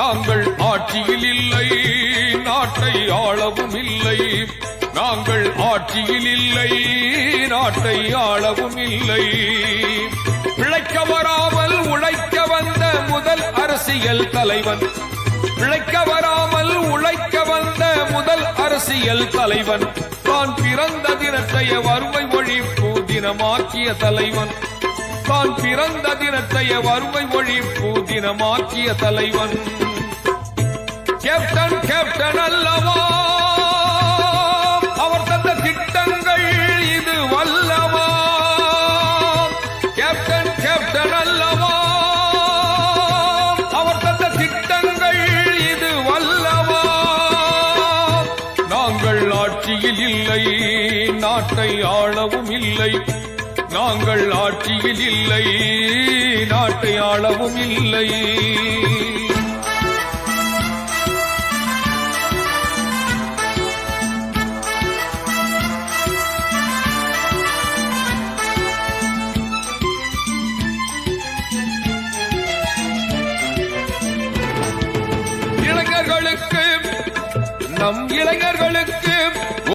நாங்கள் ஆட்சியில் இல்லை நாட்டை ஆளவும் இல்லை. நாங்கள் ஆட்சியில் இல்லை நாட்டை ஆளவும் இல்லை. பிழைக்க வராமல் உழைக்க வந்த முதல் அரசியல் தலைவன். பிழைக்க வராமல் உழைக்க வந்த முதல் அரசியல் தலைவன். தான் பிறந்த தினத்தைய வறுமை ஒழிப்பு தினமாக்கிய தலைவன். தான் பிறந்த தினத்தைய வறுமை ஒழிப்பு தினமாக்கிய தலைவன். கேப்டன் கேப்டன் அல்லவா? அவர் தந்த திட்டங்கள் இது வல்லவா? கேப்டன் கேப்டன் அல்லவா? அவர் தந்த திட்டங்கள் இது வல்லவா? நாங்கள் ஆட்சியில் இல்லை நாட்டை ஆளவும் இல்லை. நாங்கள் ஆட்சியில் இல்லை நாட்டை ஆளவும் இல்லை. இளைஞர்களுக்கு நம் இளைஞர்களுக்கு